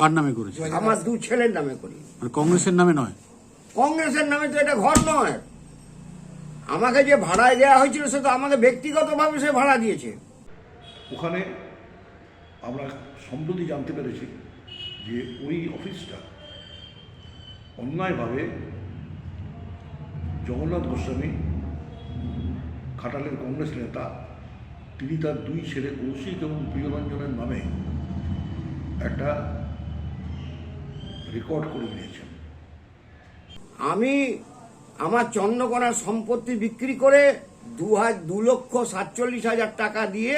কার নামে করেছে? আমার দু ছেলের নামে করি। মানে কংগ্রেসের নামে নয়? কংগ্রেসের নামে তো এটা ঘর নয়। আমাকে যে ভাড়ায় দেওয়া হয়েছিল সে তো আমাকে ব্যক্তিগতভাবে সে ভাড়া দিয়েছে। ওখানে আমরা সম্প্রতি জানতে পেরেছি যে ওই অফিসটা অন্যায়ভাবে জগন্নাথ গোস্বামী খাটালের কংগ্রেস নেতা তিনি তার দুই ছেলে কৌশিক এবং প্রিয়রঞ্জনের নামে একটা রেকর্ড করে নিয়েছেন আমি আমার চন্দ্রকোনার সম্পত্তি বিক্রি করে দু দু লক্ষ সাতচল্লিশ হাজার টাকা দিয়ে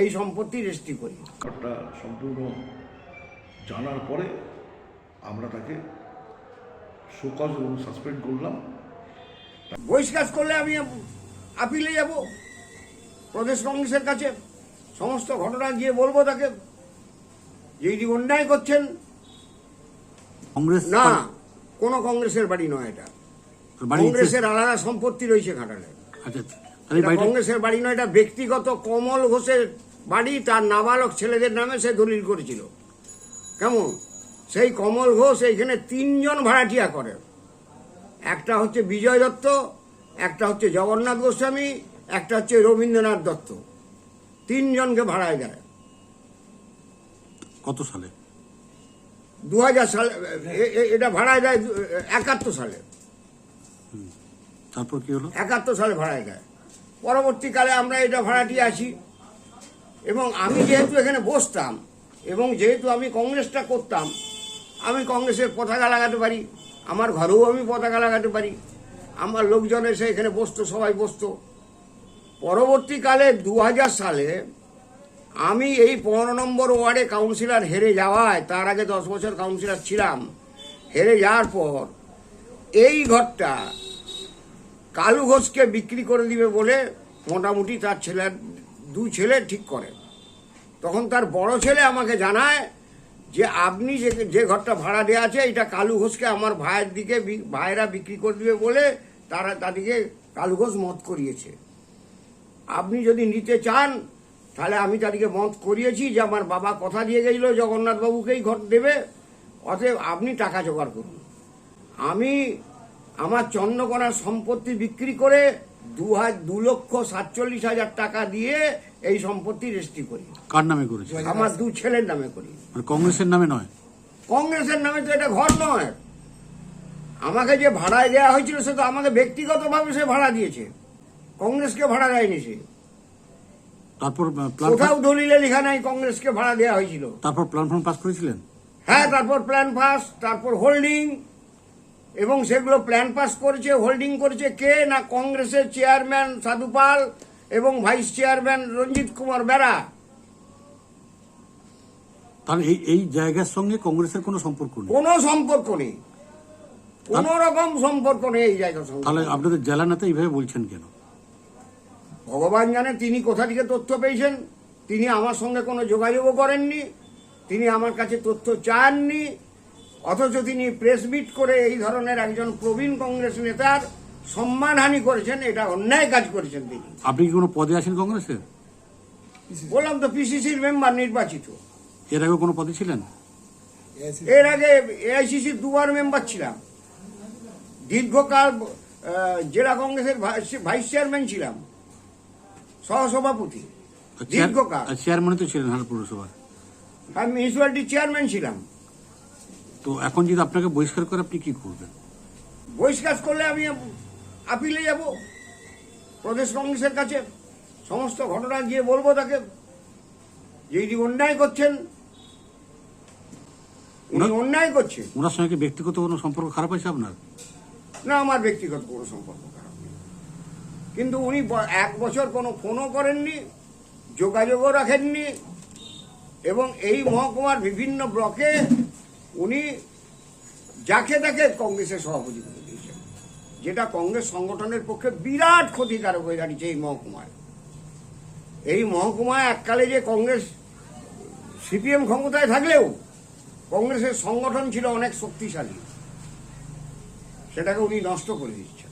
এই সম্পত্তি রেজিস্ট্রি করি। ব্যাপারটা সম্পূর্ণ জানার পরে আমরা তাকে শোকজ এবং সাসপেন্ড করলাম। বহিষ্কার করলে আমি আপিলে যাব প্রদেশ কংগ্রেসের কাছে। সমস্ত ঘটনা গিয়ে বলব তাকে। যে অন্যায় করছেন কংগ্রেস না কোনো কংগ্রেসের বাড়ি নয় এটা। কংগ্রেসের আলাদা সম্পত্তি রয়েছে ঘাটালে। আচ্ছা কংগ্রেসের বাড়ি নয় এটা ব্যক্তিগত কমল ঘোষের বাড়ি তার নাবালক ছেলেদের নামে সে দলিল করেছিল। কেমন? সেই কমল ঘোষ এইখানে তিনজন ভাড়াটিয়া করে। একটা হচ্ছে বিজয় দত্ত একটা হচ্ছে জগন্নাথ গোস্বামী একটা হচ্ছে রবীন্দ্রনাথ দত্ত। তিনজনকে ভাড়ায় দেয়। কত সালে? দু হাজার সালে এটা ভাড়ায় দেয় একাত্তর সালে। তারপর কি হলো? একাত্তর সালে ভাড়ায় দেয় পরবর্তীকালে আমরা এটা ভাড়াটি আসি। এবং আমি যেহেতু এখানে বসতাম এবং যেহেতু আমি কংগ্রেসটা করতাম আমি কংগ্রেসের পতাকা লাগাতে পারি আমার ঘরেও আমি পতাকা লাগাতে পারি আমার লোকজন এসে এখানে বসতো সবাই বসতো। পরবর্তীকালে দু হাজার সালে আমি এই পনেরো নম্বর ওয়ার্ডে কাউন্সিলর হেরে যাওয়ায় তার আগে দশ বছর কাউন্সিলর ছিলাম। হেরে যাওয়ার পর এই ঘরটা কালু ঘোষকে বিক্রি করে দিবে বলে মোটামুটি তার ছেলে, দু ছেলে ঠিক করে। তখন তার বড় ছেলে আমাকে জানায় যে আপনি যে যে ঘরটা ভাড়া দেওয়া আছে, এটা কালু ঘোষকে আমার ভাইয়ের দিকে ভাইয়েরা বিক্রি করে দিবে বলে তারা, তাদেরকে কালু ঘোষ মত করিয়েছে। আপনি যদি নিতে চান তাহলে আমি তাদেরকে মত করিয়েছি যে আমার বাবা কথা দিয়ে গেছিল জগন্নাথ বাবুকেই ঘর দেবে অতএব আপনি টাকা জোগাড় করুন। আমি আমার চন্দ্রকোনার সম্পত্তি বিক্রি করে দু হাজার দু লক্ষ সাতচল্লিশ হাজার টাকা দিয়ে এই সম্পত্তি রেজিস্ট্রি করি। কার নামে করেছে আমার দু ছেলের নামে করি। মানে কংগ্রেসের নামে নয়? কংগ্রেসের নামে তো এটা ঘর নয়। আমাকে যে ভাড়ায় দেওয়া হয়েছিল সে তো আমাকে ব্যক্তিগতভাবে সে ভাড়া দিয়েছে। কংগ্রেসকে ভাড়া দেয়নি সে। তারপর কোথাও দলিলে লেখা নাই কংগ্রেসকে ভাড়া দেওয়া হয়েছিল। তারপর প্ল্যান ফর্ম পাস করেছিলেন? হ্যাঁ তারপর প্ল্যান পাস তারপর হোল্ডিং এবং সেগুলো প্ল্যান পাস করেছে হোল্ডিং করেছে কে? না কংগ্রেসের চেয়ারম্যান সাধু পাল এবং ভাইস চেয়ারম্যান রঞ্জিত কুমার বেরা। তাহলে এই এই জায়গার সঙ্গে কংগ্রেসের কোনো সম্পর্ক নেই? কোনো সম্পর্ক নেই। কোন রকম সম্পর্ক নেই এই জায়গার সঙ্গে। তাহলে আপনাদের জেলা নেতা এইভাবে বলছেন কেন? ভগবান জানে তিনি কোথা থেকে তথ্য পেয়েছেন। তিনি আমার সঙ্গে কোনো যোগাযোগও করেননি। তিনি আমার কাছে তথ্য চাননি। অথচ তিনি প্রেস মিট করে এই ধরনের একজন প্রবীণ কংগ্রেস নেতার সম্মানহানি করেছেন এটা অন্যায় কাজ করেছেন তিনি। আপনি কি কোনো পদে আছেন কংগ্রেসের বললাম তো পিসিসির মেম্বার নির্বাচিত। এর আগে কোনো পদে ছিলেন? এর আগে এআইসিসির দুবার মেম্বার ছিলাম। দীর্ঘকাল জেলা কংগ্রেসের ভাইস চেয়ারম্যান ছিলাম। সহসভাপতি দীর্ঘকাল। চেয়ারম্যানই তো ছিলেন হাল পৌরসভা আমি মিউনিসিপ্যালিটির চেয়ারম্যান ছিলাম। তো এখন যদি আপনাকে বহিষ্কার করে আপনি কি করবেন? বহিষ্কার করলে আমি আপিলে যাব। প্রদেশ কংগ্রেসের কাছে সমস্ত ঘটনা গিয়ে বলব তাকে। যে যদি অন্যায় করছেন উনি অন্যায় করছে ওনার সঙ্গে ব্যক্তিগত কোনো সম্পর্ক খারাপ হয়েছে আপনার? না আমার ব্যক্তিগত কোনো সম্পর্ক কিন্তু উনি এক বছর কোনো ফোনও করেননি, যোগাযোগও রাখেননি, এবং এই মহকুমার বিভিন্ন ব্লকে উনি যাকে তাকে কংগ্রেসের সভাপতি করে দিয়েছেন, যেটা কংগ্রেস সংগঠনের পক্ষে বিরাট ক্ষতিকারক হয়ে দাঁড়িয়েছে এই মহকুমায়। এই মহকুমায় এককালে যে কংগ্রেস সিপিএম ক্ষমতায় থাকলেও কংগ্রেসের সংগঠন ছিল অনেক শক্তিশালী, সেটাকে উনি নষ্ট করে দিচ্ছেন